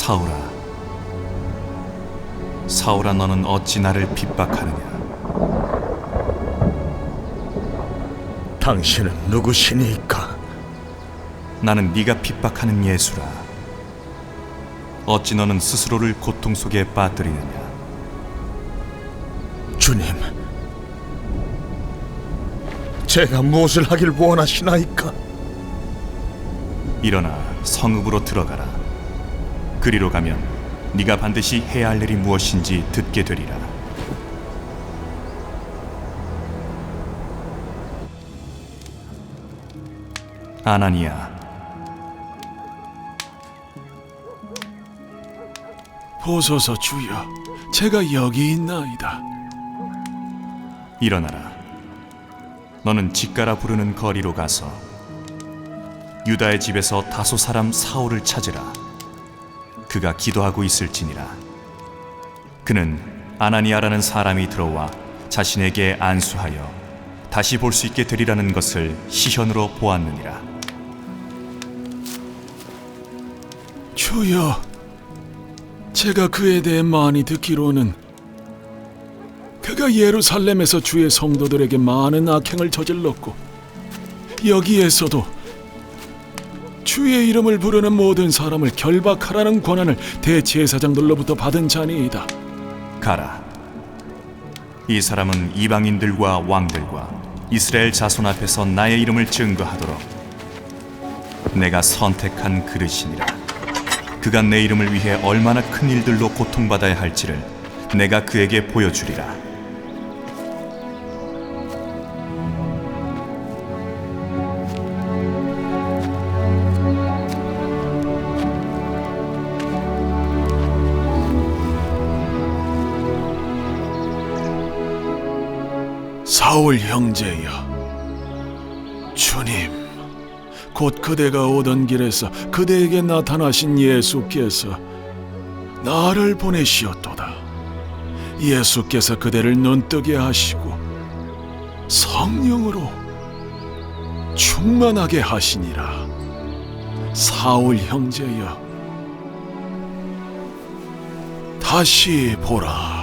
사울아 사울아 너는 어찌 나를 핍박하느냐 당신은 누구시니까? 나는 네가 핍박하는 예수라 어찌 너는 스스로를 고통 속에 빠뜨리느냐 주님, 제가 무엇을 하길 원하시나이까? 일어나 성읍으로 들어가라 그리로 가면 네가 반드시 해야 할 일이 무엇인지 듣게 되리라 아나니아 보소서 주여, 제가 여기 있나이다. 일어나라. 너는 집가라 부르는 거리로 가서 유다의 집에서 다소 사람 사울을 찾으라. 그가 기도하고 있을지니라. 그는 아나니아라는 사람이 들어와 자신에게 안수하여 다시 볼 수 있게 되리라는 것을 시현으로 보았느니라. 주여, 제가 그에 대해 많이 듣기로는 그가 예루살렘에서 주의 성도들에게 많은 악행을 저질렀고 여기에서도 주의 이름을 부르는 모든 사람을 결박하라는 권한을 대제사장들로부터 받은 자니이다. 가라. 이 사람은 이방인들과 왕들과 이스라엘 자손 앞에서 나의 이름을 증거하도록 내가 선택한 그릇이니라. 그가 내 이름을 위해 얼마나 큰 일들로 고통받아야 할지를 내가 그에게 보여주리라. 사울 형제여, 주님, 곧 그대가 오던 길에서 그대에게 나타나신 예수께서 나를 보내시었도다. 예수께서 그대를 눈뜨게 하시고 성령으로 충만하게 하시니라. 사울 형제여, 다시 보라.